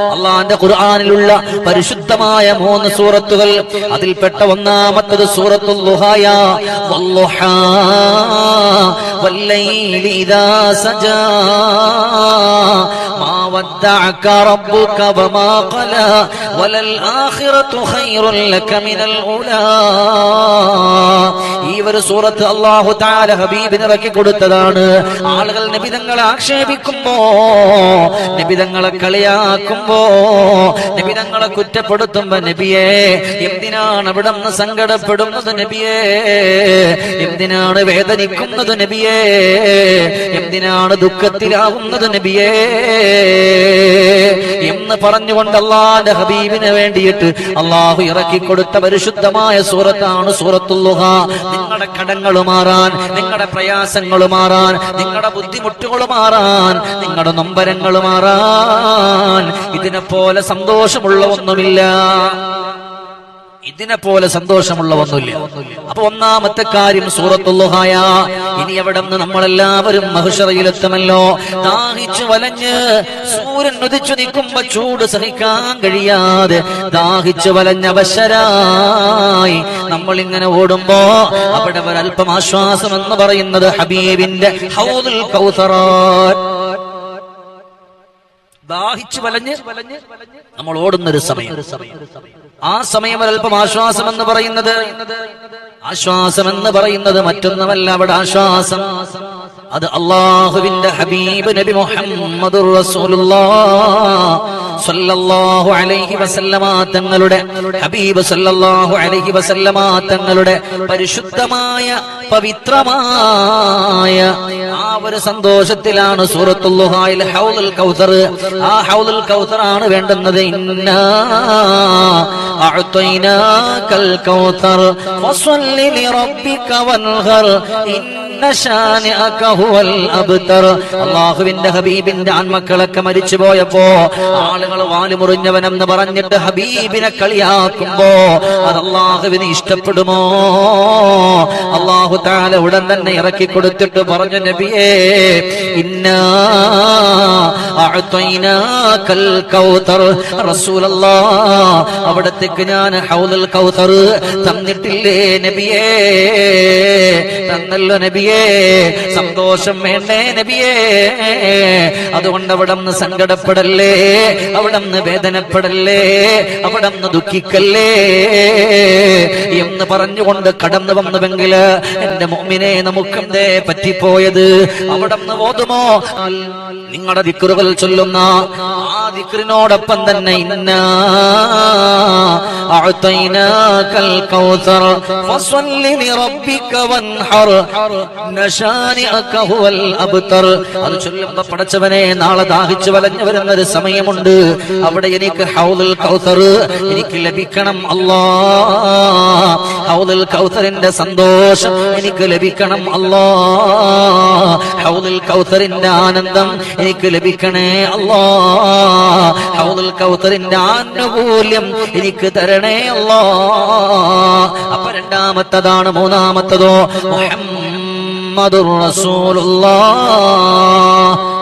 അള്ളാന്റെ ഖുർആാനിലുള്ള പരിശുദ്ധമായ മൂന്ന് സൂറത്തുകൾ. അതിൽപ്പെട്ട ഒന്നാമത്തത് സൂറത്തുൽ ഇദാ സജാ. മാ വദ്ദഅക റബ്ബുക വമാ ഖലാ. വലൽ ആഖിറതു ഖൈറുൻ ലക മിനൽ ഉലാ. ഈ ഒരു സൂറത്ത് അല്ലാഹു തആല ഹബീബിന് ഇറക്കി കൊടുത്തതാണ്. ആളുകൾ നബിതങ്ങളെ ആക്ഷേപിക്കുമ്പോ നിബിതങ്ങളെ കളിയാക്കുമ്പോ നിബിതങ്ങളെ കുറ്റപ്പെടുത്തുമ്പോ നബിയെ എന്തിനാണ് അവിടെ നിന്ന് സങ്കടപ്പെടുന്നത് നബിയെ? എന്തിനാണ് വേദനിക്കുന്നത് നബിയെ? എന്തിനാണ് ദുഃഖത്തിലാവുന്നത് നബിയേ? എന്ന് പറഞ്ഞുകൊണ്ട് അള്ളാന്റെ ഹബീബിന് വേണ്ടിയിട്ട് അള്ളാഹു ഇറക്കി കൊടുത്ത പരിശുദ്ധമായ സൂറത്താണ് സൂറത്തുല്ലുഹ നിങ്ങളുടെ കടങ്ങൾ മാറാൻ നിങ്ങളുടെ പ്രയാസങ്ങൾ മാറാൻ നിങ്ങളുടെ ബുദ്ധിമുട്ടുകൾ മാറാൻ നിങ്ങളുടെ നൊമ്പരങ്ങൾ മാറാൻ ഇതിനെ പോലെ സന്തോഷമുള്ള ഒന്നുമില്ല. ഇതിനെ പോലെ സന്തോഷമുള്ള ഒന്നുമില്ല അപ്പൊ ഒന്നാമത്തെ കാര്യം സൂറത്തുള്ളുഹായ ഇനി എവിടെ നിന്ന് നമ്മളെല്ലാവരും മഹുഷറയിലെത്തുമല്ലോ. ദാഹിച്ചു വലഞ്ഞ് സൂര്യൻ ഉദിച്ചു നിൽക്കുമ്പോ ചൂട് സഹിക്കാൻ കഴിയാതെ ദാഹിച്ചു വലഞ്ഞ വശരായി നമ്മൾ ഇങ്ങനെ ഓടുമ്പോ അവിടെ ഒരല്പം ആശ്വാസം എന്ന് പറയുന്നത് ഹബീബിന്റെ ഹൗദുൽ ദാഹിച്ചു വലഞ്ഞ് നമ്മൾ ഓടുന്ന ഒരു സമയം. ആ സമയം ഒരല്പം ആശ്വാസം എന്ന് പറയുന്നത്. ആശ്വാസം എന്ന് പറയുന്നത് മറ്റൊന്നുമല്ല അവിടെ ആശ്വാസം. അത് അള്ളാഹുവിന്റെ ഹബീബ് നബി മുഹമ്മദ് സല്ലല്ലാഹു അലൈഹി വസല്ലമ തങ്ങളുടെ ഹബീബ് സല്ലല്ലാഹു അലൈഹി വസല്ലമ തങ്ങളുടെ പരിശുദ്ധമായ പവിത്രമായ ആ ഒരു സന്തോഷത്തിലാണ് സൂറത്തുല്ലുഹായിൽ ഹൗലുൽ കൗസർ ആ ഹൗലുൽ കൗസർ ആണ് വേണ്ടുന്നത്. ഇന്നാ അഅ്തൈനാകൽ കൗസർ ലിറബ്ബിക ഇന്ന അല്ലാഹുവിന്റെ ഹബീബിന്റെ ആൺമക്കളൊക്കെ മരിച്ചു പോയപ്പോ ആളുകൾ വാലുമുറിഞ്ഞവനെന്ന് പറഞ്ഞിട്ട് ഹബീബിനെ കളിയാക്കുമ്പോ അത് അള്ളാഹുവിന് ഇഷ്ടപ്പെടുമോ? അള്ളാഹു താല ഉടൻ തന്നെ ഇറക്കി കൊടുത്തിട്ട് പറഞ്ഞു നബിയേ ഇന്നാ അവിടത്തേക്ക് ഞാൻ ഹൗലൽ കൗതർ തന്നിട്ടില്ലേ നബിയേ? തന്നല്ലോ നബിയേ സന്തോഷം വേണ്ടേ നബിയേ? അതുകൊണ്ട് അവിടെ നിന്ന് സങ്കടപ്പെടല്ലേ? അവിടെ നിന്ന് വേദനപ്പെടല്ലേ? അവിടെ നിന്ന് ദുഃഖിക്കല്ലേ? എന്ന് പറഞ്ഞുകൊണ്ട് കടന്നു വന്നുവെങ്കിൽ എന്റെ മോമിനെ നമുക്കെന്തേ പറ്റിപ്പോയത്? അവിടെ നിന്ന് ഓതുമോ? നിങ്ങളുടെ ദിക്കറുകൾ ചൊല്ലുന്ന ആ ദിക്കറിനോടൊപ്പം തന്നെ ഇന്ന അത് ചൊല്ലുമ്പോ പടച്ചവനെ നാളെ ദാഹിച്ചു വലഞ്ഞു വരുന്ന ഒരു സമയമുണ്ട്. അവിടെ എനിക്ക് ഹൗദുൽ കൗസർ എനിക്ക് ലഭിക്കണം അല്ലാ. ഹൗദുൽ കൗസറിന്റെ സന്തോഷം എനിക്ക് ലഭിക്കണം അല്ലാ. ഹൗദുൽ കൗസറിന്റെ ആനന്ദം എനിക്ക് ലഭിക്കണേ അല്ലാ. ആനുകൂല്യം എനിക്ക് തരണേ അല്ലോ. അപ്പൊ രണ്ടാമത്തതാണ് മൂന്നാമത്തതോ മുഹമ്മദുർ ത്വാഹയാ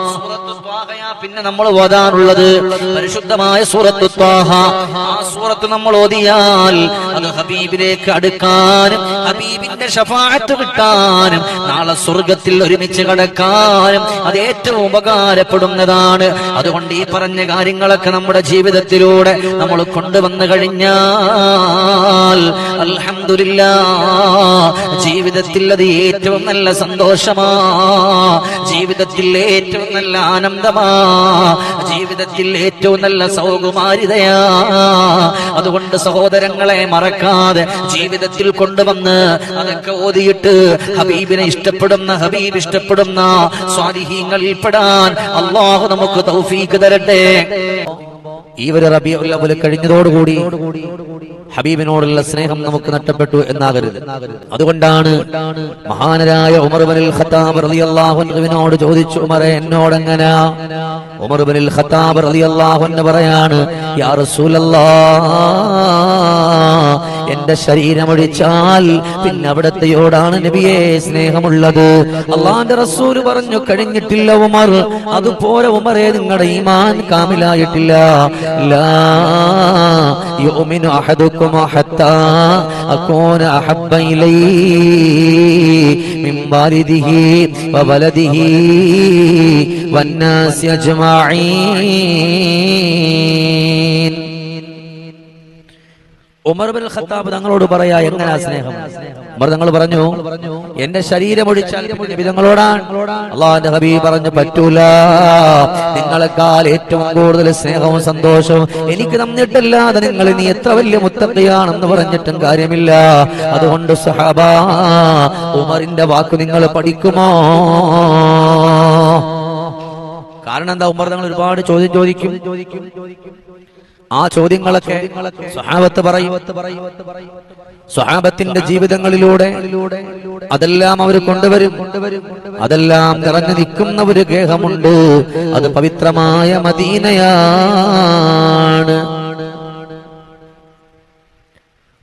പിന്നെ നമ്മൾ ഓതാനുള്ളത് പരിശുദ്ധമായ സൂറത്ത് ത്വാഹ. ആ സൂറത്ത് നമ്മൾ ഓതിയാൽ അത് ഹബീബിലേക്ക് അടുക്കാനും ഹബീബിന്റെ ഷഫാഅത്ത് കിട്ടാനും നാളെ സ്വർഗത്തിൽ ഒരുമിച്ച് കടക്കാനും അത് ഏറ്റവും ഉപകാരപ്പെടുന്നതാണ്. അതുകൊണ്ട് ഈ പറഞ്ഞ കാര്യങ്ങളൊക്കെ നമ്മുടെ ജീവിതത്തിലൂടെ നമ്മൾ കൊണ്ടുവന്നു കഴിഞ്ഞാൽ അൽഹംദുലില്ലാ ജീവിതത്തിൽ അത് ഏറ്റവും നല്ല സന്തോഷമാ ജീവിതത്തിൽ ഏറ്റവും നല്ല ആനന്ദമാ. ജീവിതത്തിൽ ഏറ്റവും നല്ല സൗകുമാരിതയാ. അതുകൊണ്ട് സഹോദരങ്ങളെ മറക്കാതെ ജീവിതത്തിൽ കൊണ്ടുവന്ന് അതൊക്കെ ഓതിയിട്ട് ഹബീബിനെ ഇഷ്ടപ്പെടുന്ന ഹബീബ് ഇഷ്ടപ്പെടുന്ന സ്വാധീനങ്ങളിൽ പെടാൻ അള്ളാഹു നമുക്ക് തൗഫീക്ക് തരട്ടെ. ഈ ഒരു റബിയുൽ അവ്വൽ കഴിഞ്ഞതോടുകൂടി ഹബീബിനോടുള്ള സ്നേഹം നമുക്ക് നഷ്ടപ്പെട്ടു എന്നാകരുത്. അതുകൊണ്ടാണ് മഹാനരായ ഉമർ ബനിൽ ഖത്താബ് റളിയല്ലാഹു അൻഹുവിനോട് ചോദിച്ചു ഉമറെ എന്നോടെങ്ങനാ? ഉമർ ബനിൽ ഖത്താബ് റളിയല്ലാഹു അൻഹു പറയാണ് യാ റസൂലല്ലാഹ് എന്റെ ശരീരം ഒഴിച്ചാൽ പിന്നെ അവിടത്തെയോടാണ് നബിയെ സ്നേഹമുള്ളത്. അള്ളാന്റെ റസൂൽ പറഞ്ഞു കഴിഞ്ഞിട്ടില്ല ഉമർ. അതുപോലെ ഉമറെ നിങ്ങളുടെ ഈമാൻ കാമിലായിട്ടില്ല. യുമിനു ഉമർ ബിൻ ഖത്താബ് തങ്ങളോട് പറയാ എങ്ങനെയാ സ്നേഹം? ഉമർ തങ്ങൾ പറഞ്ഞു എന്റെ ശരീരം ഒഴിച്ചാൽ ഹബീബ് പറഞ്ഞു പറ്റൂല. നിങ്ങളെക്കാൾ ഏറ്റവും കൂടുതൽ സ്നേഹവും സന്തോഷവും എനിക്ക് തന്നിട്ടല്ലാതെ നിങ്ങൾ ഇനി എത്ര വലിയ മുത്തക്കയാണെന്ന് പറഞ്ഞിട്ടും കാര്യമില്ല. അതുകൊണ്ട് സഹാബ ഉമറിന്റെ വാക്ക് നിങ്ങൾ പഠിക്കുമോ? കാരണം എന്താ ഉമർ തങ്ങൾ ഒരുപാട് ചോദ്യം ചോദിക്കും. ആ ചോദ്യങ്ങളൊക്കെ സ്വഹാബത്ത് പറയും. സ്വഹാബത്തിന്റെ ജീവിതങ്ങളിലൂടെ അതെല്ലാം അവർ കൊണ്ടുവരും. അതെല്ലാം നിറഞ്ഞു നിൽക്കുന്ന ഒരു ഗേഹമുണ്ട്. അത് പവിത്രമായ മദീനയാണ്.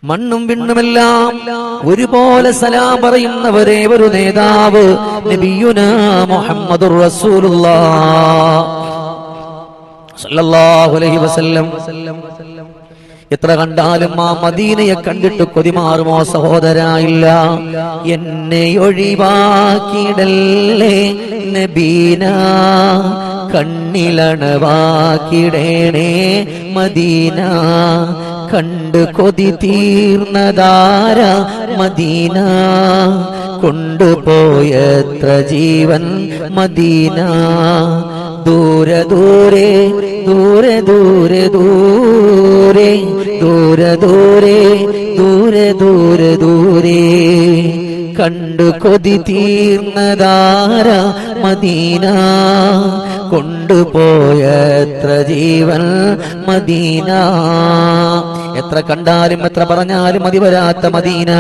മണ്ണും വിണ്ണുമെല്ലാം ഒരുപോലെ സലാം പറയുന്നവരേ ഒരു നേതാവ് നബിയുന മുഹമ്മദുർ വസല്ലം എത്ര കണ്ടാലും ആ മദീനയെ കണ്ടിട്ട് കൊതിമാറുമോ സഹോദരായില്ല എന്നെ ഒഴിവാക്കിയിടല്ലേ നബീന. കണ്ണിലണവാക്കിടേണേ മദീന. കണ്ട് കൊതി തീർന്നതാര മദീന. കൊണ്ടുപോയത്ര ജീവൻ മദീന. ദൂരെ ദൂരെ ദൂരെ ദൂരെ ദൂരെ ദൂരെ ദൂരെ ദൂരെ ദൂരെ ദൂരെ. കണ്ടു കൊതി തീർന്നതാര മദീന കൊണ്ടുപോയത്ര ജീവൻ മദീന. എത്ര കണ്ടാലും എത്ര പറഞ്ഞാലും മതി വരാത്ത മദീന.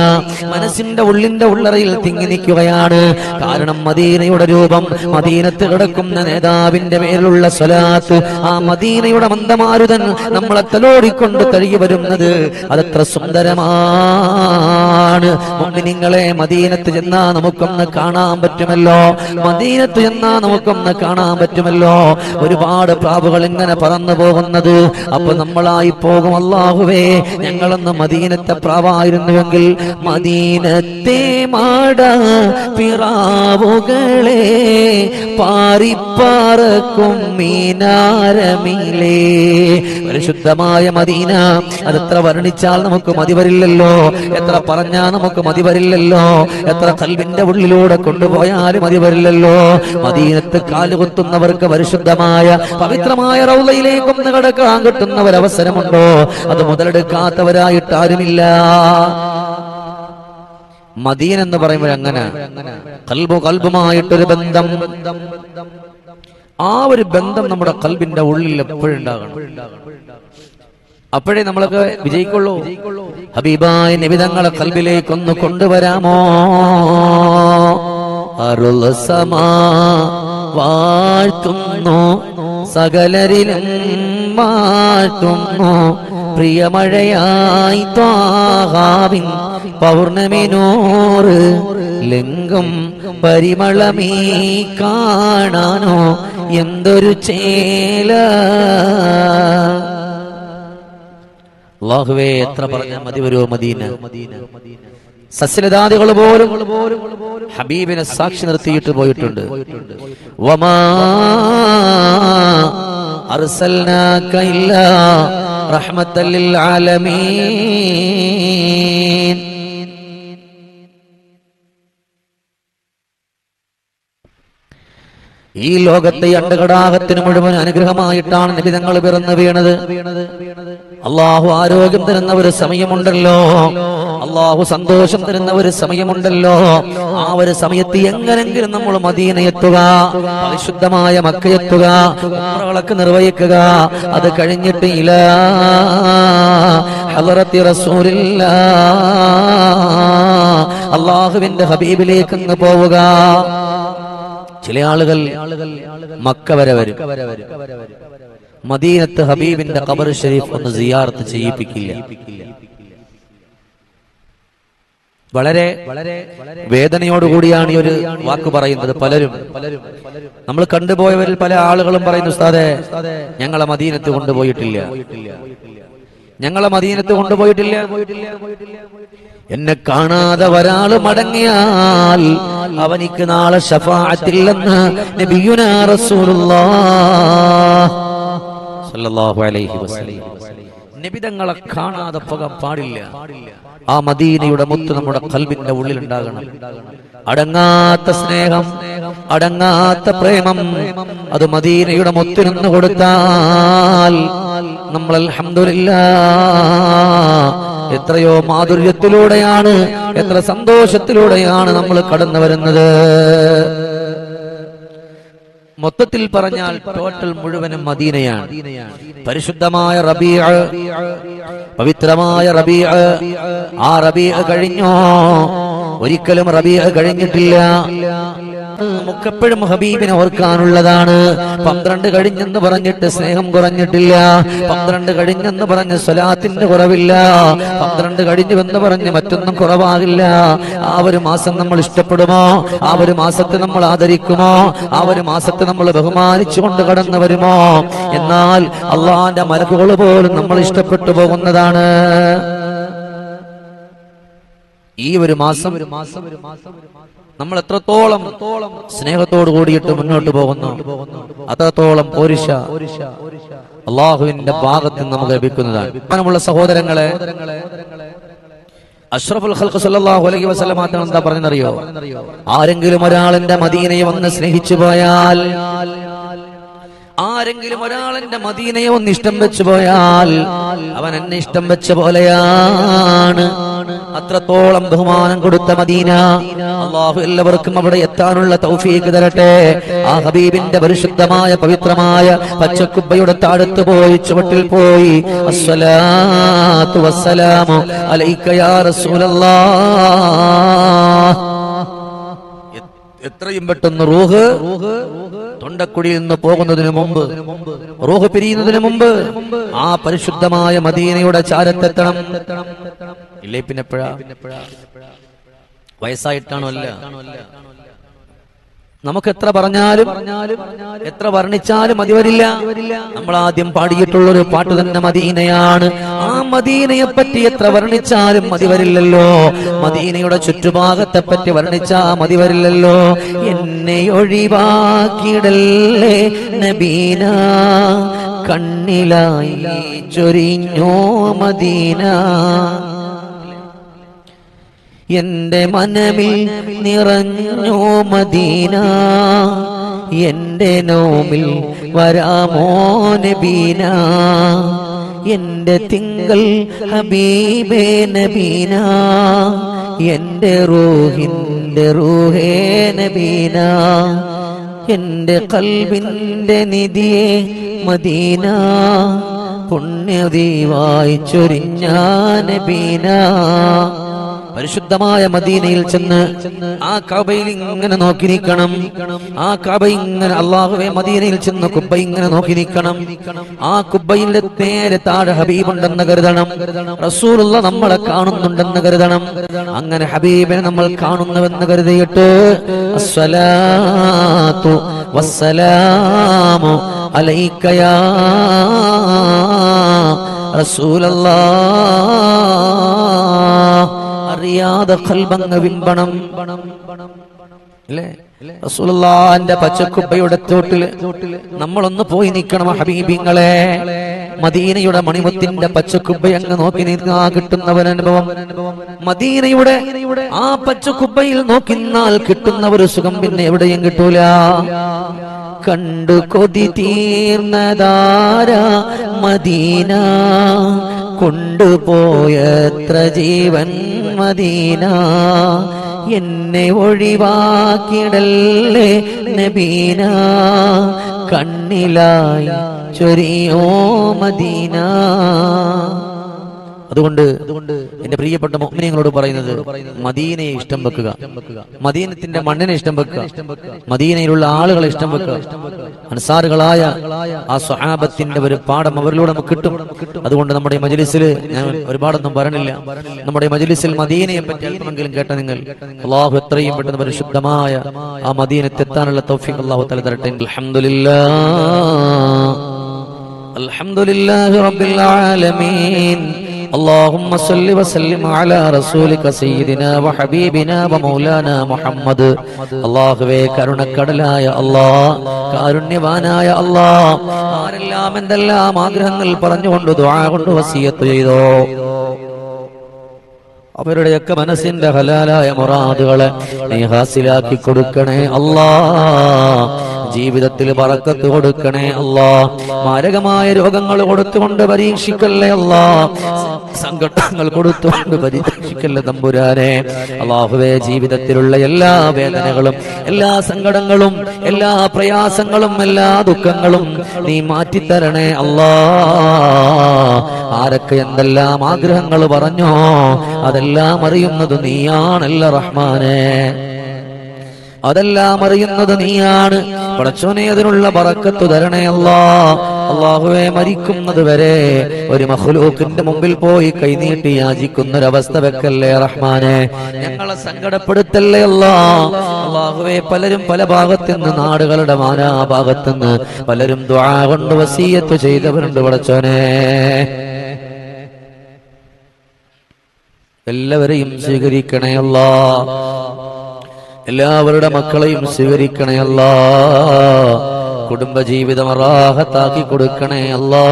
മനസ്സിന്റെ ഉള്ളിന്റെ ഉള്ളറയിൽ തിങ്ങി നിൽക്കുകയാണ്. കാരണം മദീനയുടെ രൂപം മദീനത്ത് കിടക്കുന്ന നേതാവിന്റെ മേലുള്ള സ്വലാത്ത് ആ മദീനയുടെ മന്ദമാരുതൻ നമ്മളെ തലോടിക്കൊണ്ട് തഴുകി വരുന്നത് അതത്ര സുന്ദരമാണ്. നിങ്ങളെ മദീനത്ത് ചെന്നാ നമുക്കൊന്ന് കാണാൻ പറ്റുമല്ലോ. മദീനത്ത് ചെന്നാ നമുക്കൊന്ന് കാണാൻ പറ്റുമല്ലോ. ഒരുപാട് പ്രാവുകൾ ഇങ്ങനെ പറന്നു പോകുന്നത്. അപ്പൊ നമ്മളായി പോകും അല്ലാഹുവേ. ഞങ്ങളൊന്ന് മദീനത്തെ പ്രാവായിരുന്നുവെങ്കിൽ മദീനത്തെ മാട പിറാവുകളെ പാറിപ്പാറക്കും മീനാരമിലേ പരിശുദ്ധമായ മദീന അതെത്ര വർണിച്ചാൽ നമുക്ക് മതി വരില്ലല്ലോ? എത്ര പറഞ്ഞാൽ നമുക്ക് മതി വരില്ലല്ലോ? എത്ര കൽവിന്റെ ഉള്ളിലൂടെ കൊണ്ടുപോയാലും മതി വരില്ലല്ലോ? മദീനത്ത് കാലുകുത്തുന്നവർക്ക് പരിശുദ്ധമായ പവിത്രമായ റൗലയിലേക്കൊന്ന് കടക്കാൻ കിട്ടുന്ന ഒരവസരമുണ്ടോ? അത് മുതലെടുക്കാത്തവരായിട്ട് ആരുമില്ല. മദീൻ എന്ന് പറയുമ്പോൾ അങ്ങനെ. കൽബു കൽബുമായിട്ടൊരു ബന്ധം. ആ ഒരു ബന്ധം നമ്മുടെ കൽബിന്റെ ഉള്ളിൽ എപ്പോഴും ഉണ്ടാകണം. അപ്പോഴേ നമ്മളൊക്കെ വിജയിക്കുള്ളൂ. ഹബീബായ നിബിതങ്ങളെ കൽബിലേക്കൊന്ന് കൊണ്ടുവരാമോ? അരുൾ സമാ വാഴ്ത്തുന്നു. സകലരിലും വാഴ്ത്തുന്നു. പ്രിയമഴയായി ത്വാഹാവിൻ പൗർണമിനോറ് ലിംഗം പരിമളമേ കാണാനോ എന്തൊരു ചേല. അള്ളാഹുവേ എത്ര പറഞ്ഞ മതി വരുമോ മദീന. സസ്യലതാദികൾ പോലും ഹബീബിനെ സാക്ഷി നിർത്തിയിട്ട് പോയിട്ടുണ്ട്. വമാ അർസൽനാക رحمة للعالمين. ഈ ലോകത്തെ അണ്ടകടാകത്തിന് മുഴുവൻ അനുഗ്രഹമായിട്ടാണ് നിബിതങ്ങൾ പിറന്നു വീണത്. അള്ളാഹു ആരോഗ്യം തരുന്ന ഒരു സമയമുണ്ടല്ലോ. അള്ളാഹു സന്തോഷം തരുന്ന ഒരു സമയമുണ്ടല്ലോ. ആ ഒരു സമയത്ത് എങ്ങനെങ്കിലും നമ്മൾ മദീനയെത്തുക പരിശുദ്ധമായ മക്കയെത്തുക ഉംറകളൊക്കെ നിർവഹിക്കുക. അത് കഴിഞ്ഞിട്ട് ഇല റസൂലില്ല അള്ളാഹുവിന്റെ ഹബീബിലേക്ക് പോവുക. ചില ആളുകൾ മക്ക വരെ വരും. മദീനത്ത് ഹബീബിന്റെ ഖബർ ഷരീഫ് ഒന്ന് സിയാറത്ത് ചെയ്യിപ്പിക്കില്ല. വളരെ വളരെ വേദനയോടുകൂടിയാണ് ഈ ഒരു വാക്ക് പറയുന്നത് പലരും. നമ്മൾ കണ്ടുപോയവരിൽ പല ആളുകളും പറയുന്നു ഉസ്താദെ ഞങ്ങളെ മദീനത്ത് കൊണ്ടുപോയിട്ടില്ല. ഞങ്ങളെ മദീനത്ത് കൊണ്ടുപോയിട്ടില്ല. എന്നെ കാണാതെ ഒരാൾ മടങ്ങിയാൽ അവനിക്ക് നാളെ ശഫാത്തില്ലെന്ന് നബിയുനാ അലൈഹി വസല്ലം. നിബിതങ്ങളെ കാണാതെ പോകാൻ പാടില്ല. ആ മദീനയുടെ മുത്ത് നമ്മുടെ കൽബിന്റെ ഉള്ളിൽ ഉണ്ടാകണം അടങ്ങാത്ത സ്നേഹം അടങ്ങാത്ത പ്രേമം അത് മദീനയുടെ മുത്തിനൊന്ന് കൊടുത്താൽ നമ്മൾ അൽഹംദുലില്ല എത്രയോ മാധുര്യത്തിലൂടെയാണ് എത്ര സന്തോഷത്തിലൂടെയാണ് നമ്മൾ കടന്നു വരുന്നത്. മൊത്തത്തിൽ പറഞ്ഞാൽ ടോട്ടൽ മുഴുവനും മദീനയാണ്. പരിശുദ്ധമായ റബീ പവിത്രമായ റബീ ആ റബീ കഴിഞ്ഞോ? ഒരിക്കലും റബീ കഴിഞ്ഞിട്ടില്ല. നമുക്കെപ്പോഴും ഹബീബിനെ ഓർക്കാനുള്ളതാണ്. പന്ത്രണ്ട് കഴിഞ്ഞെന്ന് പറഞ്ഞിട്ട് സ്നേഹം കുറഞ്ഞിട്ടില്ല. പന്ത്രണ്ട് കഴിഞ്ഞെന്ന് പറഞ്ഞ് സ്വലാത്തിന്റെ കുറവില്ല. പന്ത്രണ്ട് കഴിഞ്ഞുവെന്ന് പറഞ്ഞ് മറ്റൊന്നും കുറവാകില്ല. ആ ഒരു മാസം നമ്മൾ ഇഷ്ടപ്പെടുമോ? ആ ഒരു മാസത്തെ നമ്മൾ ആദരിക്കുമോ? ആ ഒരു മാസത്തെ നമ്മൾ ബഹുമാനിച്ചുകൊണ്ട് കടന്നു വരുമോ? എന്നാൽ അള്ളാന്റെ മലക്കുകൾ പോലും നമ്മൾ ഇഷ്ടപ്പെട്ടു പോകുന്നതാണ്. ഈ ഒരു മാസം ഒരു മാസം ഒരു മാസം നമ്മൾ എത്രത്തോളം സ്നേഹത്തോട് കൂടിയിട്ട് മുന്നോട്ട് പോകുന്നു അത്രത്തോളം പോരിശ അള്ളാഹുവിന്റെ ഭാഗത്ത് നമുക്ക് ലഭിക്കുന്നതാണ്. ബഹുമാനമുള്ള സഹോദരങ്ങളെ അഷ്റഫുൽ ഖൽഖ് സല്ലല്ലാഹു അലൈഹി വസല്ലം മാത്രം എന്താ പറഞ്ഞറിയോ ആരെങ്കിലും ഒരാളിന്റെ മദീനയെ വന്ന് സ്നേഹിച്ചു പോയാൽ ആരെങ്കിലും ഒരാളിന്റെ മദീനയെ ഒന്ന് ഇഷ്ടം വെച്ചു പോയാൽ അവൻ എന്നെ ഇഷ്ടം വെച്ച പോലെയാണ്. അത്രത്തോളം ബഹുമാനം കൊടുത്ത മദീന. അള്ളാഹു എല്ലാവർക്കും അവിടെ എത്താനുള്ള തൗഫീക്ക് തരട്ടെ. ആ ഹബീബിന്റെ പരിശുദ്ധമായ പവിത്രമായ പച്ചക്കുബ്ബയുടെ താഴത്ത് പോയി ചുവട്ടിൽ പോയി. അസ്സലാത്തു വസ്സലാമു അലൈക്ക യാ എത്രയും പെട്ടെന്ന് റൂഹ് തൊണ്ടക്കുടിയിൽ നിന്ന് പോകുന്നതിന് മുമ്പ് റൂഹ് പിരിയുന്നതിന് മുമ്പ് ആ പരിശുദ്ധമായ മദീനയുടെ ചാരത്തെത്തണം. ഇല്ലേ പിന്നെ വയസ്സായിട്ടാണോ അല്ല? നമുക്ക് എത്ര പറഞ്ഞാലും എത്ര വർണിച്ചാലും മതി വരില്ല. നമ്മൾ ആദ്യം പാടിയിട്ടുള്ള ഒരു പാട്ട് തന്നെ മദീനയാണ്. ആ മദീനയെ പറ്റി എത്ര വർണിച്ചാലും മതി വരില്ലല്ലോ. മദീനയുടെ ചുറ്റുഭാഗത്തെ പറ്റി വർണിച്ചാ മതി വരില്ലല്ലോ. എന്നെ ഒഴിവാക്കിയിടല്ലേ നബീന. കണ്ണിലായി ചൊരിഞ്ഞോ മദീന. എന്റെ മനമിൽ നിറഞ്ഞോ മദീന. എന്റെ നോമിൽ വരാമോ നബീന. എന്റെ തിങ്കൾ ഹബീബേ നബീന. എന്റെ റൂഹിന്റെ റൂഹേ നബീന. എന്റെ കൽവിന്റെ നിധിയെ മദീന. പുണ്യദീവായി ചൊരിഞ്ഞ നബീന. പരിശുദ്ധമായ മദീനയിൽ ചെന്ന് ആ കബയിൽ ഇങ്ങനെ നോക്കി നിൽക്കണം. ആ കബ ഇങ്ങനെ അള്ളാഹുവെ മദീനയിൽ ചെന്ന് കുബ്ബ ഇങ്ങനെ നോക്കി നിൽക്കണം. ആ കുബ്ബയിലെ നേരെ താഴെ ഹബീബുണ്ടെന്ന് കരുതണം. റസൂലുള്ള നമ്മളെ കാണുന്നുണ്ടെന്ന് കരുതണം. അങ്ങനെ ഹബീബിനെ നമ്മൾ കാണുന്നുവെന്ന് കരുതിയിട്ട് അസ്സലാത്തു വസ്സലാമു റസൂലല്ലാഹ് അറിയാതെ കൽബങ്ങ് വിമ്പണം അല്ലേ? റസൂലുള്ളാന്റെ പച്ചക്കുബ്ബയുടെ തോട്ടിൽ നമ്മളൊന്ന് പോയി നിൽക്കണം ഹബീബിങ്ങളെ. മദീനയുടെ മണിമുത്തിന്റെ പച്ചക്കുബ്ബ അങ്ങ് നോക്കി നിന്നാ കിട്ടുന്നവൻ അനുഭവം. മദീനയുടെ ആ പച്ചക്കുബ്ബയിൽ നോക്കിന്നാൽ കിട്ടുന്ന ഒരു സുഖം പിന്നെ എവിടെയും കിട്ടൂല. കണ്ടു കൊതി തീർന്നതാര മദീന? കൊണ്ടുപോയത്ര ജീവൻ മദീന. എന്നെ ഒഴിവാക്കിടല്ലേ നബീന. കണ്ണിലായി ചൊരിയോ മദീന. അതുകൊണ്ട് എന്റെ പ്രിയപ്പെട്ട മോമിനിയങ്ങളോട് പറയുന്നത് മദീനയെ ഇഷ്ടം വെക്കുക മദീനത്തിന്റെ മണ്ണിനെ ഇഷ്ടം വെക്കുക മദീനയിലുള്ള ആളുകളെ ഇഷ്ടം വെക്കുക അൻസാറുകളായ ആ സ്വഹാബത്തിന്റെ ഒരു പാഠം അവരിലൂടെ നമുക്ക് കിട്ടും അതുകൊണ്ട് നമ്മുടെ ഈ മജ്ലിസിൽ ഞാൻ ഒരുപാടൊന്നും പറയണില്ല നമ്മുടെ ഈ മജ്ലിസിൽ മദീനയെ പറ്റി അല്പമെങ്കിലും കേട്ട നിങ്ങൾ അള്ളാഹു എത്രയും പെട്ടെന്ന് പരിശുദ്ധമായ ആ മദീനത്തെത്താനുള്ള തൗഫീഖ് അള്ളാഹു തല തരട്ടെ അൽഹംദുലില്ലാ الحمد لله رب العالمين اللهم صل وسلم على رسولك سيدنا وحبيبنا ومولانا محمد അള്ളാഹുവേ കരുണക്കടലായ അല്ലാ കാരുണ്യവാനായ അല്ലാ ആരെല്ലാം എന്തെല്ലാം ആഗ്രഹങ്ങൾ പറഞ്ഞുകൊണ്ട് ദുആ കൊണ്ട് വസിയത്ത് ചെയ്തോ അവരുടെയൊക്കെ മനസ്സിന്റെ ഹലാലായ മുറാദുകളെ നീ ഹാസിലാക്കി കൊടുക്കണേ അല്ലാ ജീവിതത്തിൽ പറക്കത്ത് കൊടുക്കണേ അല്ലാ. മാരകമായ രോഗങ്ങൾ കൊടുത്തുകൊണ്ട് പരീക്ഷിക്കല്ലേ അല്ലാ. സങ്കടങ്ങൾ കൊടുത്തുകൊണ്ട് പരീക്ഷിക്കല്ലേ തമ്പുരാനെ. അള്ളാഹുവേ ജീവിതത്തിലുള്ള എല്ലാ വേദനകളും എല്ലാ സങ്കടങ്ങളും എല്ലാ പ്രയാസങ്ങളും എല്ലാ ദുഃഖങ്ങളും നീ മാറ്റിത്തരണേ അല്ലാ. ആരൊക്കെ എന്തെല്ലാം ആഗ്രഹങ്ങൾ പറഞ്ഞോ അതെല്ലാം അറിയുന്നത് നീയാണല്ല റഹ്മാനെ. അതെല്ലാം അറിയുന്നത് നീയാണ്. പടച്ചോനെ അതിനുള്ള പറക്കത്തു തരണേ അല്ലാ. അള്ളാഹുവെ മരിക്കുന്നത് വരെ ഒരു മഹ്ലൂക്കിന്റെ മുമ്പിൽ പോയി കൈനീട്ടി യാചിക്കുന്ന ഒരവസ്ഥ വെക്കല്ലേ റഹ്മാനെ? ഞങ്ങളെ സങ്കടപ്പെടുത്തല്ലേ അല്ലാ? അള്ളാഹുവെ പലരും പല ഭാഗത്തുനിന്ന് നാടുകളുടെ മാനാഭാഗത്തുനിന്ന് പലരും ദ്വാ കൊണ്ട് വസീയത്ത് ചെയ്തവരുണ്ട് പടച്ചോനെ. എല്ലാവരെയും സ്വീകരിക്കണേ അല്ലാ. എല്ലാവരുടെ മക്കളെയും സ്വീകരിക്കണേ അല്ലാ. കുടുംബജീവിതം റാഹത്താക്കി കൊടുക്കണേ അല്ലാ.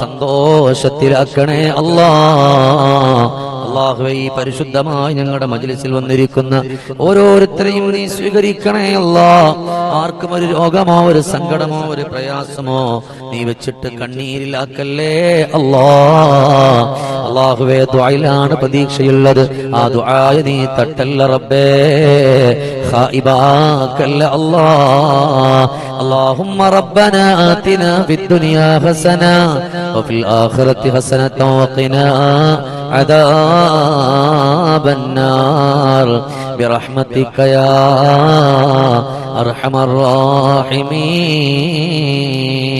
സന്തോഷത്തിലാക്കണേ അല്ലാ. അള്ളാഹുവെ ഈ പരിശുദ്ധമായി ഞങ്ങളുടെ മജ്ലിസിൽ വന്നിരിക്കുന്ന ഓരോരുത്തരെയും നീ സ്വീകരിക്കണേ അല്ലാ ആർക്കും ഒരു രോഗമോ ഒരു സങ്കടമോ ഒരു പ്രയാസമോ നീ വെച്ചിട്ട് കണ്ണീരിലാക്കല്ലേ അല്ലാ അള്ളാഹുവെ ദ്വായിലാണ് പ്രതീക്ഷയുള്ളത് ആ ദ്വായ നീ തട്ടല്ല റബ്ബേ ഖായിബാക്കല്ല അല്ലാ اللهم ربنا آتنا في الدنيا حسنة وفي الآخرة حسنة وقنا عذاب النار. برحمتك يا أرحم الراحمين.